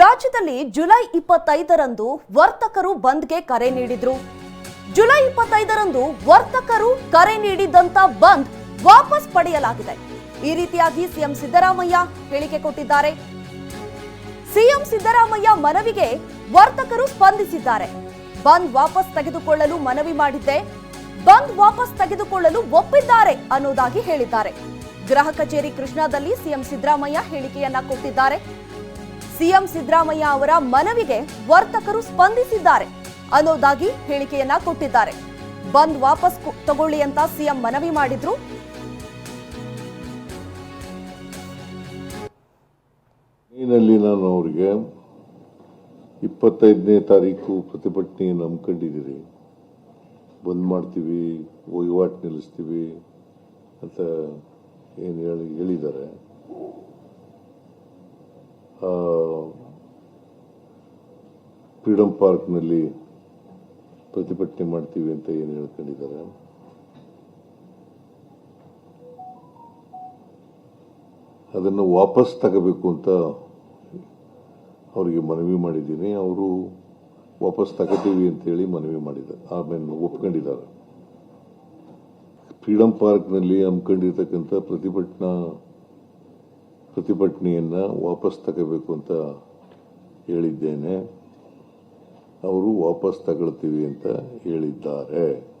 ರಾಜ್ಯದಲ್ಲಿ ಜುಲೈ ಇಪ್ಪತ್ತೈದರಂದು ವರ್ತಕರು ಬಂದ್ಗೆ ಕರೆ ನೀಡಿದ್ರು. ಜುಲೈ ಇಪ್ಪತ್ತೈದರಂದು ವರ್ತಕರು ಕರೆ ನೀಡಿದಂತ ಬಂದ್ ವಾಪಸ್ ಪಡೆಯಲಾಗಿದೆ. ಈ ರೀತಿಯಾಗಿ ಸಿಎಂ ಸಿದ್ದರಾಮಯ್ಯ ಹೇಳಿಕೆ ಕೊಟ್ಟಿದ್ದಾರೆ. ಸಿಎಂ ಸಿದ್ದರಾಮಯ್ಯ ಮನವಿಗೆ ವರ್ತಕರು ಸ್ಪಂದಿಸಿದ್ದಾರೆ. ಬಂದ್ ವಾಪಸ್ ತೆಗೆದುಕೊಳ್ಳಲು ಮನವಿ ಮಾಡಿದ್ದೆ. ಬಂದ್ ವಾಪಸ್ ತೆಗೆದುಕೊಳ್ಳಲು ಒಪ್ಪಿದ್ದಾರೆ ಅನ್ನೋದಾಗಿ ಹೇಳಿದ್ದಾರೆ. ಗೃಹ ಕಚೇರಿ ಕೃಷ್ಣಾದಲ್ಲಿ ಸಿಎಂ ಸಿದ್ದರಾಮಯ್ಯ ಹೇಳಿಕೆಯನ್ನ ಕೊಟ್ಟಿದ್ದಾರೆ. ಸಿಎಂ ಸಿದ್ದರಾಮಯ್ಯ ಅವರ ಮನವಿಗೆ ವರ್ತಕರು ಸ್ಪಂದಿಸಿದ್ದಾರೆ ಅನ್ನೋದಾಗಿ ಹೇಳಿಕೆಯನ್ನ ಕೊಟ್ಟಿದ್ದಾರೆ ಬಂದ್ ವಾಪಸ್ ತಗೊಳ್ಳಿ ಅಂತ ಸಿಎಂ ಮನವಿ ಮಾಡಿದ್ರು ನಾನು ಅವರಿಗೆ ಇಪ್ಪತ್ತೈದನೇ ತಾರೀಕು ಪ್ರತಿಭಟನೆಯನ್ನು ಹಮ್ಮಿಕೊಂಡಿದ್ದೀರಿ ಬಂದ್ ಮಾಡ್ತೀವಿ ವಹಿವಾಟು ನಿಲ್ಲಿಸ್ತೀವಿ ಅಂತ ಏನು ಹೇಳಿ ಹೇಳಿದ್ದಾರೆ ಫ್ರೀಡಮ್ ಪಾರ್ಕ್ನಲ್ಲಿ ಪ್ರತಿಭಟನೆ ಮಾಡ್ತೀವಿ ಅಂತ ಏನು ಹೇಳ್ಕೊಂಡಿದ್ದಾರೆ? ಅದನ್ನು ವಾಪಸ್ ತಗೋಬೇಕು ಅಂತ ಅವರಿಗೆ ಮನವಿ ಮಾಡಿದ್ದೀನಿ. ಅವರು ವಾಪಸ್ ತಗೋತೀವಿ ಅಂತೇಳಿ ಮನವಿ ಮಾಡಿದ್ದಾರೆ. ಆಮೇಲೆ ಒಪ್ಕೊಂಡಿದ್ದಾರೆ. ಫ್ರೀಡಮ್ ಪಾರ್ಕ್ನಲ್ಲಿ ಹಮ್ಮಿಕೊಂಡಿರ್ತಕ್ಕಂಥ ಪ್ರತಿಭಟನಾ ಪ್ರತಿಭಟನೆಯನ್ನು ವಾಪಸ್ ತಗೋಬೇಕು ಅಂತ ಹೇಳಿದ್ದೇನೆ. ಅವರು ವಾಪಸ್ ತಗೊಳ್ತೀವಿ ಅಂತ ಹೇಳಿದ್ದಾರೆ.